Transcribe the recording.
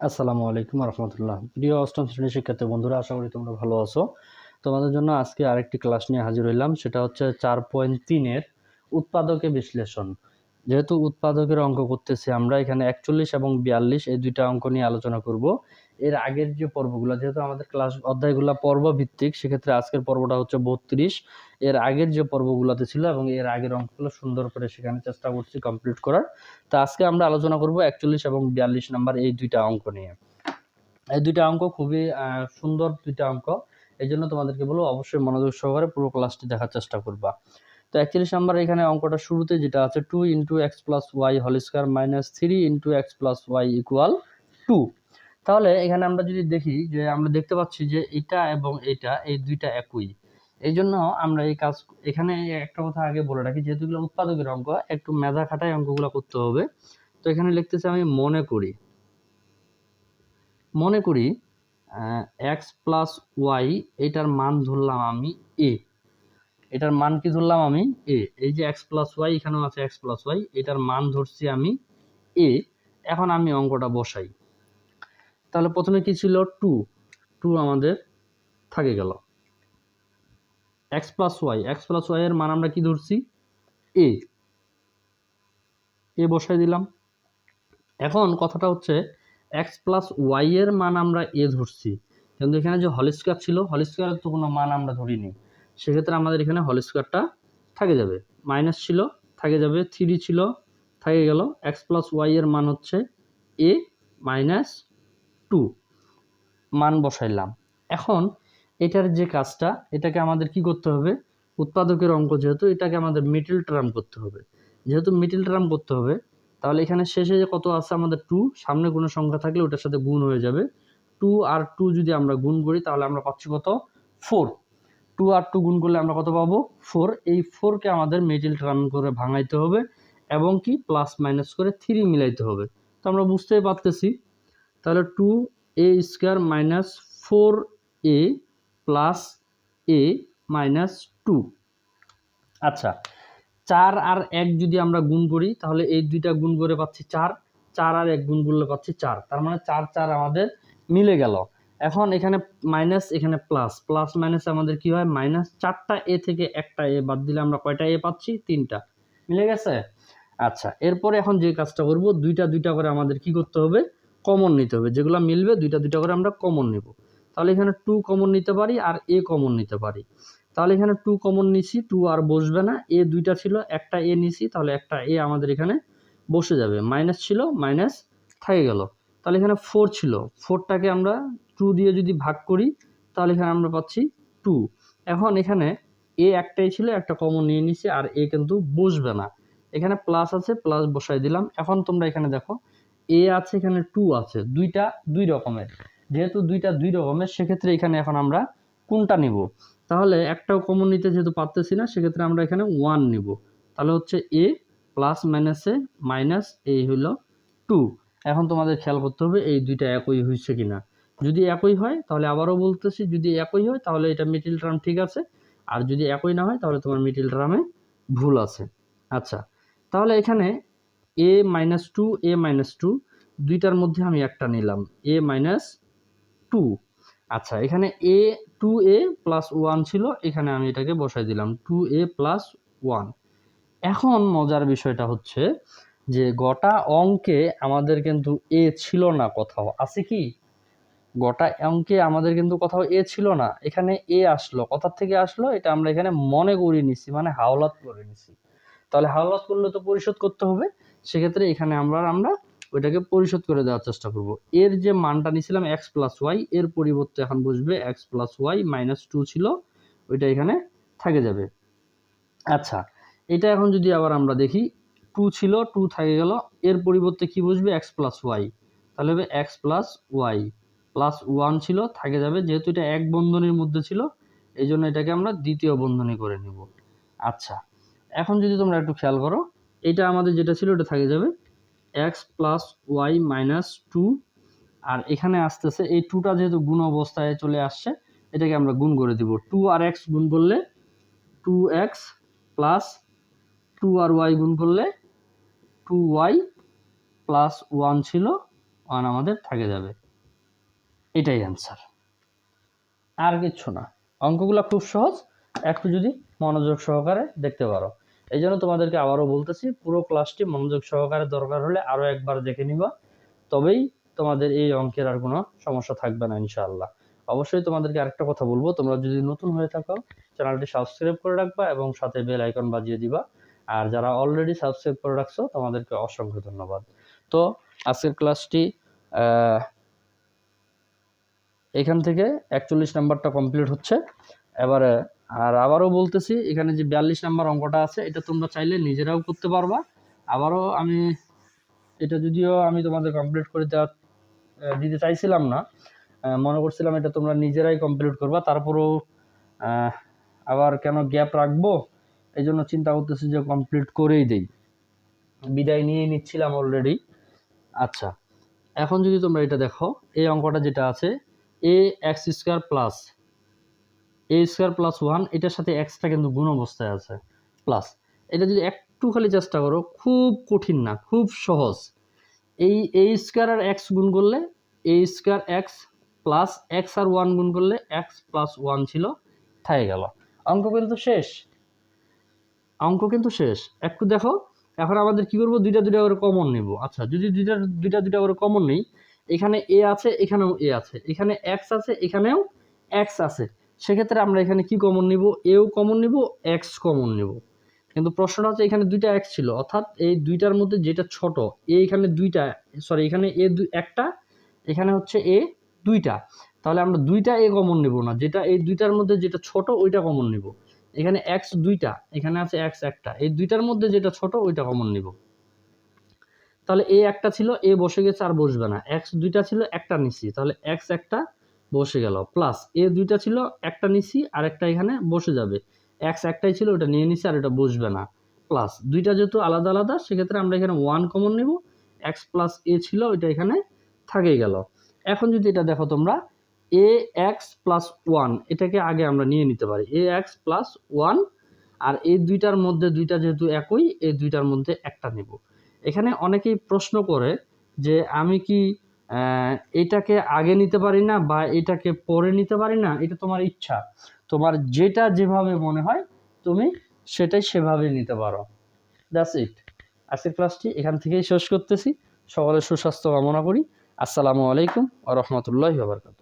আসসালামু আলাইকুম রহমতুল্লাহ। প্রিয় অষ্টম শ্রেণির শিক্ষার্থী বন্ধুরা, আশা করি তোমরা ভালো আছো। তোমাদের জন্য আজকে আরেকটি ক্লাস নিয়ে হাজির হইলাম, সেটা হচ্ছে চার পয়েন্ট তিনের উৎপাদকে বিশ্লেষণ। যেহেতু উৎপাদকের অঙ্ক করতেছি, আমরা এখানে একচল্লিশ এবং বিয়াল্লিশ এই দুইটা অঙ্ক নিয়ে আলোচনা করব। এর আগের যে পর্বগুলো, যেহেতু আমাদের ক্লাস অধ্যায়গুলো পর্ব ভিত্তিক সেক্ষেত্রে আজকের পর্বটা হচ্ছে বত্রিশ। এর আগের যে পর্বগুলোতে ছিল এবং এর আগের অঙ্কগুলো সুন্দর করে সেখানে চেষ্টা করছি কমপ্লিট করার। তো আজকে আমরা আলোচনা করব একচল্লিশ এবং বিয়াল্লিশ নাম্বার এই দুইটা অঙ্ক নিয়ে। এই দুইটা অঙ্ক খুবই সুন্দর দুইটা অঙ্ক। এই জন্য তোমাদেরকে বলব, অবশ্যই মনোযোগ সহকারে পুরো ক্লাসটি দেখার চেষ্টা করবা। তো একচল্লিশ নাম্বার এখানে অঙ্কটা শুরুতে যেটা আছে two into X plus Y whole square minus three into X plus Y equal to তাহলে এখানে আমরা যদি দেখি যে আমরা দেখতে পাচ্ছি যে এটা এবং এটা, এই দুইটা একই। এই জন্য আমরা এই কাজ, এখানে একটা কথা আগে বলে রাখি, যেহেতু এগুলো উৎপাদকের অঙ্ক, একটু মেধা খাটায় অঙ্কগুলো করতে হবে। তো এখানে লিখতেছি আমি মনে করি। মনে করি এক্স প্লাস ওয়াই এটার মান ধরলাম আমি এ এটার মান কি ধরলাম আমি এ এই যে এক্স প্লাস ওয়াই এখানেও আছে এক্স প্লাস ওয়াই এটার মান ধরছি আমি এ এখন আমি অঙ্কটা বসাই। তাহলে প্রথমে কি ছিল? টু টু আমাদের থাকে গেল। X plus Y X plus Y এর মান আমরা কি ধরছি? এ এ বসাই দিলাম। এখন কথাটা হচ্ছে এক্স প্লাস ওয়াই এর মান আমরা এ ধরছি। কিন্তু এখানে যে হল স্কোয়ার ছিল হল স্কোয়ারের তো কোনো মান আমরা ধরিনি। সেক্ষেত্রে আমাদের এখানে হল স্কোয়ারটা থাকে যাবে। মাইনাস ছিল, থাকে যাবে। থ্রি ছিল, থাকে গেল। এক্স প্লাস ওয়াই এর মান হচ্ছে এ মাইনাস টু মান বসাইলাম। এখন এটার যে কাজটা, এটাকে আমাদের কি করতে হবে? উৎপাদকের অঙ্ক যেহেতু, এটাকে আমাদের মিডিল টার্ম করতে হবে। যেহেতু মিডিল টার্ম করতে হবে, তাহলে এখানে শেষে যে কত আছে আমাদের টু সামনে কোনো সংখ্যা থাকলে ওটার সাথে গুণ হয়ে যাবে। টু আর টু যদি আমরা গুণ করি, তাহলে আমরা পাচ্ছি কত? ফোর টু আর টু গুণ করলে আমরা কত পাবো? ফোর এই ফোরকে আমাদের মিডিল টার্ম করে ভাঙাইতে হবে এবং কি? প্লাস মাইনাস করে থ্রি মিলাইতে হবে। তো আমরা বুঝতেই পারতেছি। তাহলে two A square minus four A plus A minus two আচ্ছা চার আর এক যদি আমরা গুণ করি, তাহলে এই দুইটা গুণ করে পাচ্ছি চার চার আর এক গুণ করলে পাচ্ছি চার। তার মানে চার চার আমাদের মিলে গেল। এখন এখানে মাইনাস এখানে প্লাস প্লাস মাইনাস আমাদের কি হয়? মাইনাস চারটা এ থেকে একটা এ বাদ দিলে আমরা কয়টা এ পাচ্ছি? তিনটা। মিলে গেছে? আচ্ছা এরপরে এখন যে কাজটা করব, দুইটা দুইটা করে আমাদের কি করতে হবে? কমন নিতে হবে। যেগুলো মিলবে দুইটা দুইটা করে আমরা কমন নেব। তাহলে এখানে টু কমন নিতে পারি আর এ কমন নিতে পারি। তাহলে এখানে টু কমন নিছি টু আর বসবে না। এ দুইটা ছিল, একটা এ নিছি, তাহলে একটা এ আমাদের এখানে বসে যাবে। মাইনাস ছিল মাইনাস থেকে গেল। তাহলে এখানে ফোর ছিল। ফোরটাকে আমরা টু দিয়ে যদি ভাগ করি, তাহলে এখানে আমরা পাচ্ছি টু এখন এখানে এ একটাই ছিল, একটা কমন নিয়ে নিছি, আর এ কিন্তু বসবে না। এখানে প্লাস আছে প্লাস বসাই দিলাম। এখন তোমরা এখানে দেখো এ আছে, এখানে টু আছে। দুইটা দুই রকমের। যেহেতু দুইটা দুই রকমের, সেক্ষেত্রে এখানে এখন আমরা কোনটা নিব? তাহলে একটাও কমন নিতে যেহেতু পারতেছি না, সেক্ষেত্রে আমরা এখানে ওয়ান নিব। তাহলে হচ্ছে এ প্লাস মাইনাসে মাইনাস এই হলো টু এখন তোমাদের খেয়াল করতে হবে, এই দুইটা একই হয়েছে কিনা। যদি একই হয়, তাহলে আবারও বলতেছি, যদি একই হয়, তাহলে এটা মিডিল টার্ম ঠিক আছে। আর যদি একই না হয়, তাহলে তোমার মিডিল টার্মে ভুল আছে। আচ্ছা তাহলে এখানে A minus two A minus two দুইটার মধ্যে আমি একটা নিলাম। এ মাইনাস টু আচ্ছা এখানে A two A plus one ছিল, এখানে আমি এটাকে বসাই দিলাম টু এ প্লাস ওয়ান এখন মজার বিষয়টা হচ্ছে যে গোটা অঙ্কে আমাদের কিন্তু এ ছিল না কোথাও। আছে কি? গোটা অঙ্কে আমাদের কিন্তু কোথাও এ ছিল না। এখানে এ আসলো। কোথার থেকে আসলো? এটা আমরা এখানে মনে করি নিছি মানে হাওলাত করে নিছি। তাহলে হাওলাত করলে তো পরিশোধ করতে হবে। সেক্ষেত্রে এখানে আমরা আমরা ওইটাকে পরিশোধ করে দেওয়ার চেষ্টা করব। এর যে মানটা নিয়েছিলাম এক্স প্লাস ওয়াই এর পরিবর্তে এখন বসবে X plus Y minus two ছিল, ওইটা এখানে থাকে যাবে। আচ্ছা এটা এখন যদি আবার আমরা দেখি টু ছিল টু থাকে গেল, এর পরিবর্তে কি বসবে? এক্স প্লাস ওয়াই তাহলে হবে X plus Y plus one ছিল, থাকে যাবে, যেহেতু এটা এক বন্ধনীর মধ্যে ছিল এই জন্য এটাকে আমরা দ্বিতীয় বন্ধনী করে নিব। আচ্ছা এখন যদি তোমরা একটু খেয়াল করো, এটা আমাদের যেটা ছিল ওটা থাকে যাবে X plus Y minus two আর এখানে আসতেছে এই টুটা যেহেতু গুণ অবস্থায় চলে আসছে, এটাকে আমরা গুণ করে দিব। টু আর এক্স গুণ করলে টু এক্স প্লাস টু আর ওয়াই গুণ করলে টু ওয়াই প্লাস ওয়ান ছিল ওয়ান আমাদের থাকে যাবে। এটাই অ্যান্সার আর কিচ্ছু না। অঙ্কগুলো খুব সহজ, একটু যদি মনোযোগ সহকারে দেখতে পারো। এই জন্য তোমাদেরকে আবারও বলতেছি, পুরো ক্লাসটি মনোযোগ সহকারে দরকার হলে আরও একবার দেখে নিবা। তবেই তোমাদের এই অঙ্কের আর কোনো সমস্যা থাকবে না, ইনশাআল্লাহ। অবশ্যই তোমাদেরকে আরেকটা কথা বলব, তোমরা যদি নতুন হয়ে থাকো, চ্যানেলটি সাবস্ক্রাইব করে রাখবা এবং সাথে বেল আইকন বাজিয়ে দিবা। আর যারা অলরেডি সাবস্ক্রাইব করে রাখছো, তোমাদেরকে অসংখ্য ধন্যবাদ। তো, আজকের ক্লাসটি এখান থেকে একচল্লিশ নাম্বারটা কমপ্লিট হচ্ছে। এবারে আর আবারও বলতেছি, এখানে যে বিয়াল্লিশ নাম্বার অঙ্কটা আছে, এটা তোমরা চাইলে নিজেরাও করতে পারবা। আবারও আমি এটা যদিও আমি তোমাদের কমপ্লিট করে দেওয়া দিতে চাইছিলাম না মনে করছিলাম এটা তোমরা নিজেরাই কমপ্লিট করবা, তারপরেও আবার কেন গ্যাপ রাখব? এই জন্য চিন্তা করতেছি যে কমপ্লিট করেই দেই। বিদায় নিয়ে নিচ্ছিলাম অলরেডি আচ্ছা এখন যদি তোমরা এটা দেখো, এই অঙ্কটা যেটা আছে A X square plus A square plus one এটার সাথে এক্সটা কিন্তু গুণ অবস্থায় আছে। প্লাস এটা যদি একটু খালি চেষ্টা করো, খুব কঠিন না, খুব সহজ। এই এ স্কোয়ার আর এক্স গুণ করলে A square X plus X R one গুণ করলে এক্স প্লাস ওয়ান ছিল থাকে গেল। অঙ্ক কিন্তু শেষ। অঙ্ক কিন্তু শেষ। একটু দেখো, এখন আমাদের কি করব? দুইটা দুইটা করে কমন নিব। আচ্ছা যদি দুইটা দুইটা দুইটা করে কমন নেই, এখানে এ আছে, এখানেও এ আছে। এখানে এক্স আছে, এখানেও এক্স আছে। সেক্ষেত্রে আমরা এখানে কি কমন নিব? এও কমন নিব এক্স কমন নিব। কিন্তু প্রশ্নটা হচ্ছে এখানে দুইটা এক্স ছিল, অর্থাৎ এই দুইটার মধ্যে যেটা ছোট এ এখানে দুইটা সরি এখানে এ দুই একটা, এখানে হচ্ছে এ দুইটা। তাহলে আমরা দুইটা এ কমন নিব না, যেটা এই দুইটার মধ্যে যেটা ছোট, ওইটা কমন নিব। এখানে এক্স দুইটা, এখানে আছে এক্স একটা, এই দুইটার মধ্যে যেটা ছোট, ওইটা কমন নিব। তাহলে এ একটা ছিল এ বসে গেছে আর বসবে না। এক্স দুইটা ছিল, একটা নিছি তাহলে এক্স একটা বসে গেল। প্লাস এ দুইটা ছিল, একটা নিছি আর একটা এখানে বসে যাবে। এক্স একটাই ছিল, ওটা নিয়ে নিছি আর এটা বসবে না। প্লাস দুইটা যেহেতু আলাদা আলাদা, সেক্ষেত্রে আমরা এখানে ওয়ান কমন নিব। এক্স প্লাস এ ছিল, ওইটা এখানে থাকেই গেল। এখন যদি এটা দেখো তোমরা এ এক্স প্লাস ওয়ান এটাকে আগে আমরা নিয়ে নিতে পারি। এ এক্স প্লাস ওয়ান আর এই দুইটার মধ্যে দুইটা যেহেতু একই এই দুইটার মধ্যে একটা নেব। এখানে অনেকেই প্রশ্ন করে যে আমি কি এটাকে আগে নিতে পারি না বা এটাকে পরে নিতে পারি না, এটা তোমার ইচ্ছা। তোমার যেটা যেভাবে মনে হয়, তুমি সেটাই সেভাবে নিতে পারো। দ্যাটস ইট আজকের ক্লাসটি এখান থেকেই শেষ করতেছি। সকলের সুস্বাস্থ্য কামনা করি। আসসালামু আলাইকুম আ রহমতুল্লাহি বাবরকাত